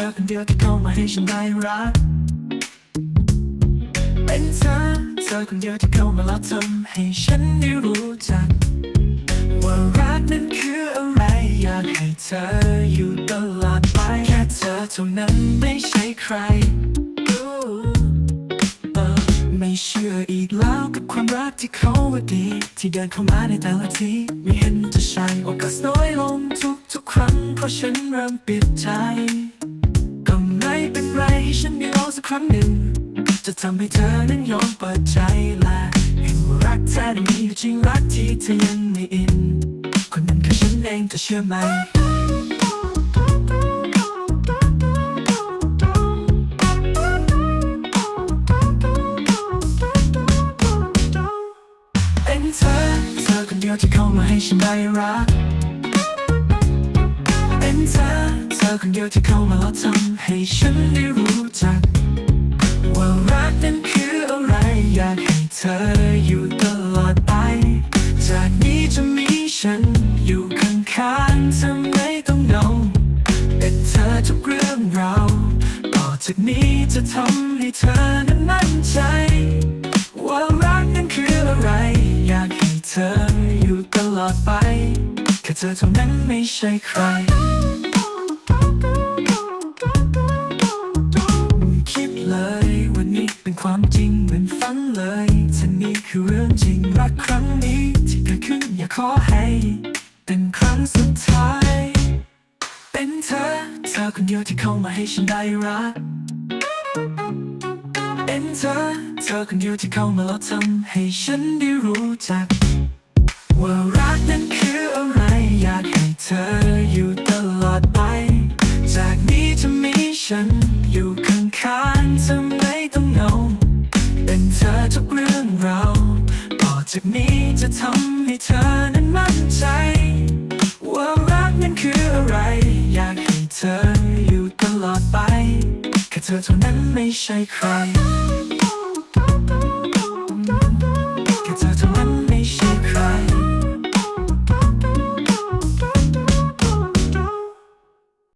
เดียวที่เข้ามาให้ฉันได้รัก เป็นเธอเธอคนเดียวที่เข้ามาแล้วทำให้ฉันได้รู้จัก ว่ารักนั้นคืออะไรอยากให้เธออยู่ตลอดไปแค่เธอเท่านั้นไม่ใช่ใครเออไม่เชื่ออีกแล้วกับความรักที่เขาว่าดี ที่เดินเข้ามาในแต่ละทีไม่เห็นจะใช่โอกาสน้อยลงทุกทุกๆครั้งเพราะฉันเริ่มปิดใจ ไม่เป็นไรให้ฉันได้ลองสักครั้งหนึ่ง จะทำให้เธอนั้นยอมเปิดใจและเห็นว่ารักแท้นั้มีอยู่จริงรักที่เธอยังไม่อิน คนนั้นคือฉันเองเธอเชื่อไหมเป็นเธอเธอคนเดียวที่เข้ามาให้ฉันได้รัก เป็นเธอ อคนเดียวที่เข้ามาแล้วทำให้ฉันได้รู้จัก ว่ารักนั้นคืออะไร อยากให้เธออยู่ตลอดไป จากนี้จะมีฉันอยู่ข้างๆเธอไม่ต้องเหงาเป็นเธอทุกเรื่องราวต่อจากนี้จะทำให้เธอนั้นมั่นใจ ว่ารักนั้นคืออะไร อยากให้เธออยู่ตลอดไป แค่เธอเท่านั้นไม่ใช่ใคร ความจริงเหมือนฝันเลยท่านี้คือเรื่องจริงรักครั้งนี้ที่เกิดขึ้นอยากขอให้ เป็นครั้งสุดท้าย เป็นเธอ เธอคนเดียวที่เข้ามาให้ฉันได้รัก เป็นเธอ เธอคนเดียวที่เข้ามาแล้วทำให้ฉันได้รู้จัก ว่ารักนั้นคืออะไรอยากให้เธออยู่ตลอดไป จากนี้จะมีฉัน เป็นเธอทุกเรื่องราวต่อจากนี้จะทำให้เธอนั้นมั่นใจ ว่ารักนั้นคืออะไร อยากให้เธออยู่ตลอดไป แค่เธอเท่านั้นไม่ใช่ใคร